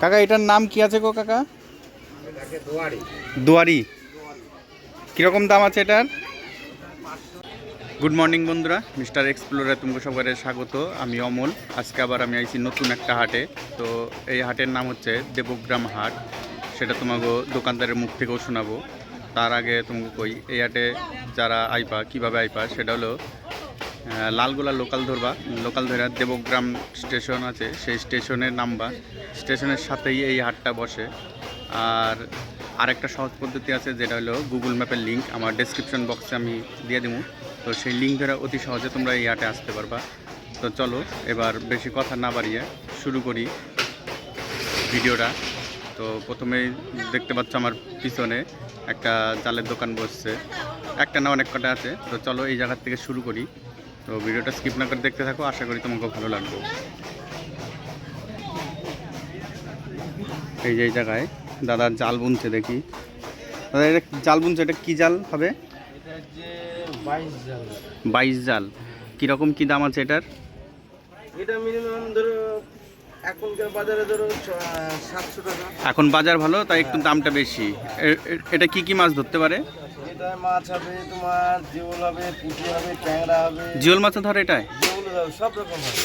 কাকা, এটার নাম কি আছে গো কাকা? দুয়ারি। কীরকম দাম আছে এটার? গুড মর্নিং বন্ধুরা, মিস্টার এক্সপ্লোরে তোমাকে সবাই স্বাগত। আমি অমল, আজকে আবার আমি আইছি নতুন একটা হাটে। তো এই হাটের নাম হচ্ছে দেবগ্রাম হাট। সেটা তোমাকে দোকানদারের মুখ থেকেও শোনাবো। তার আগে তোমাকে কই, এই হাটে যারা আইপা কীভাবে আইপা সেটা হলো লালগোলা লোকাল ধরবা। লোকাল ধরে দেবগ্রাম স্টেশন আছে, সেই স্টেশনের নামবা। স্টেশনের সাথেই এই হাটটা বসে। আর আরেকটা সহজ পদ্ধতি আছে, যেটা হলো গুগল ম্যাপের লিঙ্ক আমার ডেসক্রিপশন বক্সে আমি দিয়ে দেবো তো সেই লিঙ্ক ধরে অতি সহজে তোমরা এই হাটে আসতে পারবা। তো চলো, এবার বেশি কথা না বাড়িয়ে শুরু করি ভিডিওটা। তো প্রথমেই দেখতে পাচ্ছ আমার পিছনে একটা জালের দোকান বসছে। একটা না অনেক কটা আছে। তো চলো এই জায়গার থেকে শুরু করি। তো ভিডিওটা স্কিপ না করে দেখতে থাকো আশা করি তোমাকে ভালো লাগবে। এই যে এই জায়গায় দাদা জাল বুনছে দেখি। দাদা এটা জাল বুনছে এটা কী জাল হবে? বাইশ জাল। কীরকম কী দাম আছে এটার? এটা মিনিমাম ধরো এখনকার বাজারে ধরো সাতশো টাকা। এখন বাজার ভালো তাই একটু দামটা বেশি। এটা কি কি মাছ ধরতে পারে? এটা মাছ হবে তোমার জিওল হবে পুঁটি হবে ট্যাংরা হবে। জিওল মাছ ধরে এটায়? যেগুলো হবে সব রকম হবে।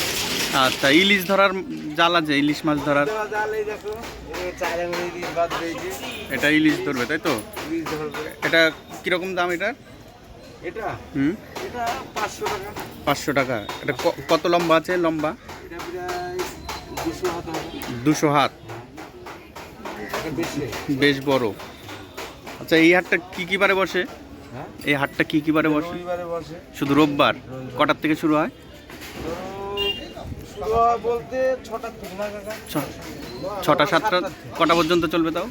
আচ্ছা ইলিশ ধরার জাল আছে ইলিশ মাছ ধরার? জাল এই দেখো চার আঙুল ইলিশ বাদ দিয়েছে। এটা ইলিশ ধরবে তাই তো? ইলিশ ধরবে। এটা কীরকম দাম এটার এটা? হুম? এটা পাঁচশো টাকা। পাঁচশো টাকা। এটা কত লম্বা আছে লম্বা? এটা প্রায় দুশো হাত দুশো হাত। বেশ বড়। আচ্ছা এই হাটটা কি কি বারে বসে? হ্যাঁ? এই হাটটা কি কি বারে বসে? শুধু রোববার? কটার থেকে শুরু হয়? বলতে ছটা সাতটা কটা পর্যন্ত চলবে তাও।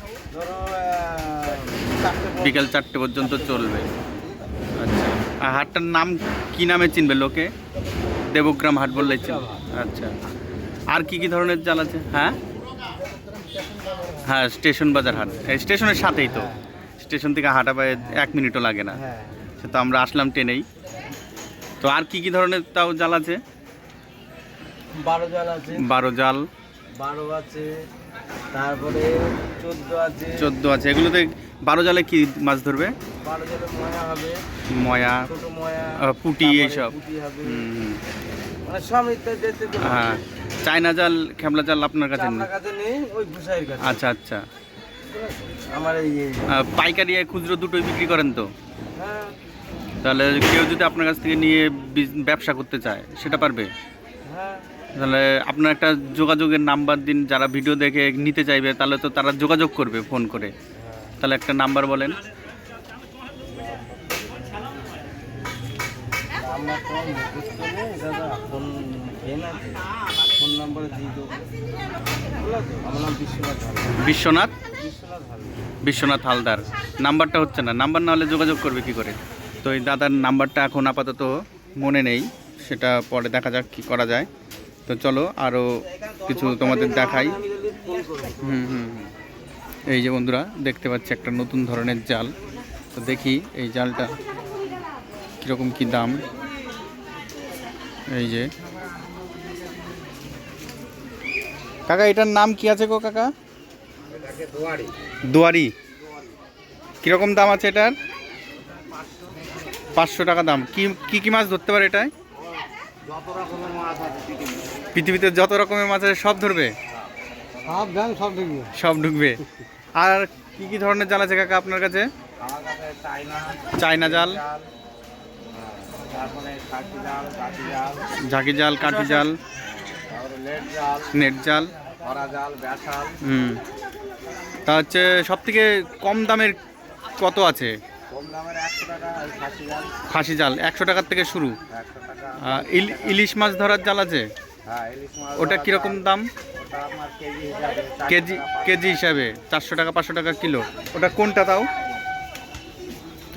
বিকেল চারটে পর্যন্ত চলবে। আচ্ছা আর হাটটার নাম কি নামে চিনবে লোকে? দেবগ্রাম হাট বললেই চিনবে। আচ্ছা আর কি কি ধরনের জাল আছে? হ্যাঁ? হ্যাঁ স্টেশন বাজার হাট। এই স্টেশনের সাথেই তো। স্টেশন থেকে হাঁটা পায়ে এক মিনিটও লাগে না। হ্যাঁ। সে তো আমরা আসলাম ট্রেনেই। তো আর কি কি ধরনের তাও জাল আছে? বারো জাল আছে। বারো জাল। বারো আছে। তারপরে চোদ্দ আছে। চোদ্দ আছে। এগুলোতে বারো জালে কি মাছ ধরবে? বারো জালে ময়া হবে। ময়া ছোট ময়া। আহ, পুঁটি এইসব। মানে হ্যাঁ। চায়না জাল খেমলা জাল আপনার কাছে নেই? আচ্ছা আচ্ছা। আমার এই এই- পাইকারি খুচরো দুটোই বিক্রি করেন তো? হ্যাঁ। তাহলে কেউ যদি আপনার কাছ থেকে নিয়ে ব্যবসা করতে চায় সেটা পারবে? হ্যাঁ। তাহলে আপনার একটা যোগাযোগের নাম্বার দিন যারা ভিডিও দেখে নিতে চাইবে তাহলে তো তারা যোগাযোগ করবে ফোন করে। তাহলে একটা নাম্বার বলেন। আমরা তো ফোন নাম্বারে দিয়ে দেবো। আমার নাম বিশ্বনাথ বিশ্বনাথ বিশ্বনাথ হালদার। নাম্বারটা হচ্ছে না। নাম্বার না হলে যোগাযোগ করবে কি করে? তো এই দাদার নাম্বারটা এখন আপাতত মনে নেই। সেটা পরে দেখা যাক কি করা যায়। তো চলো আরও কিছু তোমাদের দেখাই। হুম হুম। এই যে বন্ধুরা দেখতে পাচ্ছি একটা নতুন ধরনের জাল। তো দেখি এই জালটা কীরকম কি দাম। এই যে কাকা এটার নাম কি আছে গো কাকা? দুয়ারি। কীরকম দাম আছে এটার? পাঁচশো টাকা দাম। কি কি কি মাছ ধরতে পারে এটায়? পৃথিবীতে যত রকমের মাছ আছে সব ধরবে? সব সব দেখব সব ঢুকবে। আর কি কি ধরনের জাল আছে কাকা আপনার কাছে? চাইনা চায়না জাল। জাল। ঝাঁকি জাল কাঠি জাল। নেট জাল হুম। তা হচ্ছে সব থেকে কম দামের কত আছে? খাসি জাল। ফাঁসি জাল একশো টাকার থেকে শুরু। ইলিশ মাছ ধরার জাল আছে? হ্যাঁ ওটা কীরকম দাম? কেজি কেজি হিসাবে চারশো টাকা পাঁচশো টাকা কিলো। ওটা কোনটা তাও?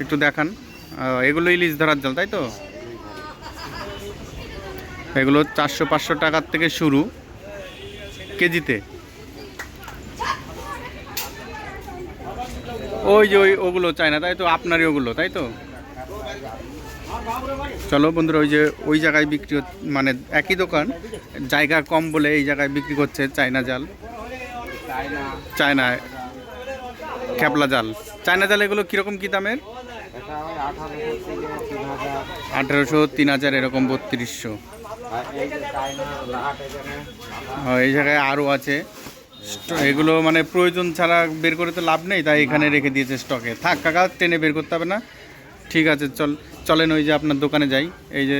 একটু দেখান। এগুলো ইলিশ ধরার জাল তাই তো? এগুলো চারশো পাঁচশো টাকার থেকে শুরু কেজিতে। ওই যে ওই ওগুলো চাই না তাই তো? আপনারই ওগুলো তাই তো? চলো বন্ধুরা ওই যে ওই জায়গায় বিক্রি মানে একই দোকান জায়গা কম বলে এই জায়গায় বিক্রি করছে চায়না জাল। চায়না ক্যাপলা জাল। চায়না জাল এগুলো কীরকম কী দামের? আঠারোশো তিন হাজার এরকম বত্রিশশো। এই জায়গায় আরও আছে। এগুলো মানে প্রয়োজন ছাড়া বের করে তো লাভ নেই, তাই এখানে রেখে দিয়েছে স্টকে থাক কাকা, টেনে বের করতে হবে না। ঠিক আছে, চল, চলেন ওই যে আপনার দোকানে যাই। এই যে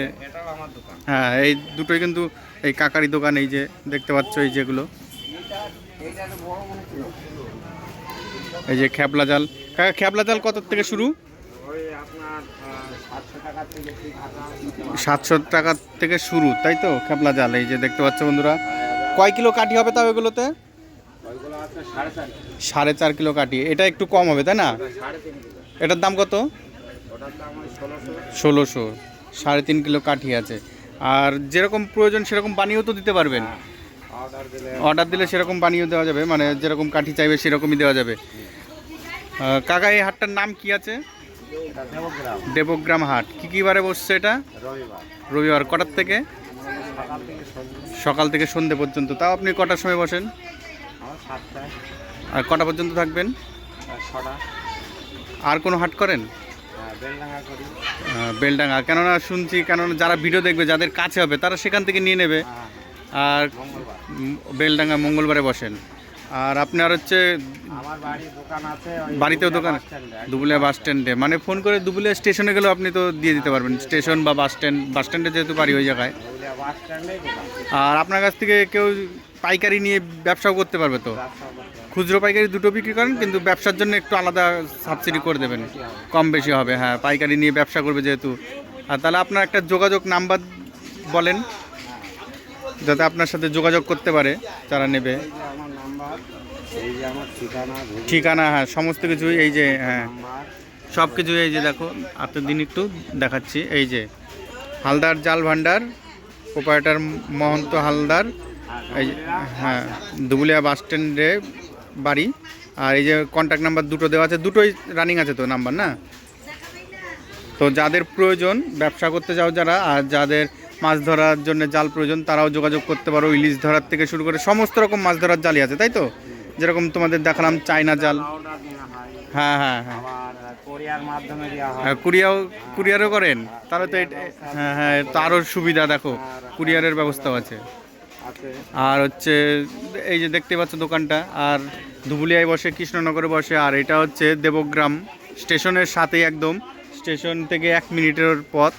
হ্যাঁ এই দুটোই কিন্তু এই কাকারি দোকান, এই যে দেখতে পাচ্ছ এই যেগুলো। এই যে খ্যাপলা জাল। কাকা খ্যাপলা জাল কত থেকে শুরু? সাতশো টাকা থেকে শুরু, তাই তো? খ্যাপলা জাল, এই যে দেখতে পাচ্ছ বন্ধুরা। কয় কিলো কাঠি হবে তাও এগুলোতে? সাড়ে চার কিলো কাঠি। এটা একটু কম হবে, তাই না? এটার দাম কত? ষোলোশো। সাড়ে তিন কিলো কাঠি আছে। আর যেরকম প্রয়োজন সেরকম বানিয়েও তো দিতে পারবেন। অর্ডার দিলে সেরকম বানিয়েও দেওয়া যাবে। মানে যেরকম কাঠি চাইবে সেরকমই দেওয়া যাবে। কাকা, এই হাটটার নাম কি আছে? দেবগ্রাম হাট। কী কী বারে বসছে এটা? রবিবার। কটার থেকে? সকাল থেকে সন্ধে পর্যন্ত। তাও আপনি কটার সময় বসেন? আর কটা পর্যন্ত থাকবেন? আর কোনো হাট করেন? বেলডাঙ্গা। কেননা শুনছি, কেননা যারা ভিডিও দেখবে, যাদের কাছে হবে, তারা সেখান থেকে নিয়ে নেবে। আর বেলডাঙ্গা মঙ্গলবারে বসেন। আর আপনার হচ্ছে আমার বাড়ি দোকান আছে বাড়িতেও দোকান? দুবুলিয়া বাস স্ট্যান্ডে। মানে ফোন করে দুবুলিয়া স্টেশনে গেলেও আপনি তো দিয়ে দিতে পারবেন। স্টেশন বা বাস স্ট্যান্ড বাস স্ট্যান্ডে যেহেতু বাড়ি ওই জায়গায়। আর আপনার কাছ থেকে কেউ পাইকারি নিয়ে ব্যবসাও করতে পারবে তো। খুচরো পাইকারি দুটো বিক্রি করেন কিন্তু ব্যবসার জন্য একটু আলাদা সাবসিডি করে দেবেন। কম বেশি হবে। হ্যাঁ পাইকারি নিয়ে ব্যবসা করবে যেহেতু। আর তাহলে আপনার একটা যোগাযোগ নাম্বার বলেন যাতে আপনার সাথে যোগাযোগ করতে পারে যারা নেবে। ঠিকানা হ্যাঁ সমস্ত কিছুই এই যে হ্যাঁ সব কিছু এই যে দেখো আপনার দিন একটু দেখাচ্ছি, এই যে, হালদার জাল ভান্ডার প্রোপারেটার মহন্ত হালদার, এই হ্যাঁ দুবুলিয়া বাস স্ট্যান্ডে বাড়ি, আর এই যে কন্ট্যাক্ট নাম্বার দুটো দেওয়া আছে, দুটোই রানিং আছে তো নাম্বার না? তো যাদের প্রয়োজন, ব্যবসা করতে যাও যারা, আর যাদের মাছ ধরার জন্য জাল প্রয়োজন, তারাও যোগাযোগ করতে পারো, ইলিশ ধরার থেকে শুরু করে সমস্ত রকম মাছ ধরার জালই আছে, তাই তো? যেরকম তোমাদের দেখালাম চায়না জাল। হয় হ্যাঁ হ্যাঁ। হ্যাঁ কুরিয়াও, কুরিয়ারও করেন? তাহলে তো হ্যাঁ হ্যাঁ তো আরও সুবিধা, দেখো, কুরিয়ারের ব্যবস্থাও আছে। আর হচ্ছে, এই যে দেখতে পাচ্ছ দোকানটা, আর ধুবুলিয়ায় বসে, কৃষ্ণনগরে বসে, আর এটা হচ্ছে দেবগ্রাম স্টেশনের সাথেই একদম। স্টেশন থেকে এক মিনিটের পথ।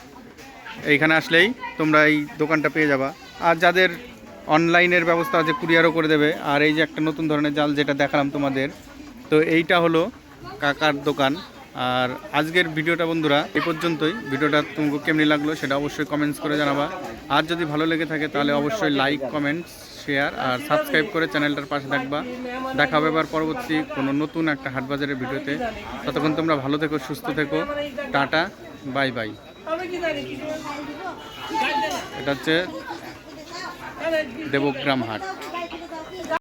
এইখানে আসলেই তোমরা এই দোকানটা পেয়ে যাবা। আর যাদের অনলাইনের ব্যবস্থা আছে, কুরিয়ারও করে দেবে। আর এই যে একটা নতুন ধরনের জাল যেটা দেখালাম তোমাদের, তো এইটা হলো কাকার দোকান। আর আজকের ভিডিওটা বন্ধুরা, এই পর্যন্তই। ভিডিওটা তোমাকে কেমনি লাগল সেটা অবশ্যই কমেন্টস করে জানাবা। আর যদি ভালো লেগে থাকে তাহলে অবশ্যই লাইক কমেন্টস শেয়ার আর সাবস্ক্রাইব করে চ্যানেলটার পাশে থাকবা। দেখা হবে এবার পরবর্তী কোনো নতুন একটা হাটবাজারের ভিডিওতে। ততক্ষণ তোমরা ভালো থেকো, সুস্থ থেকো। টাটা বাই বাই এটা হচ্ছে দেবগ্রাম হাট।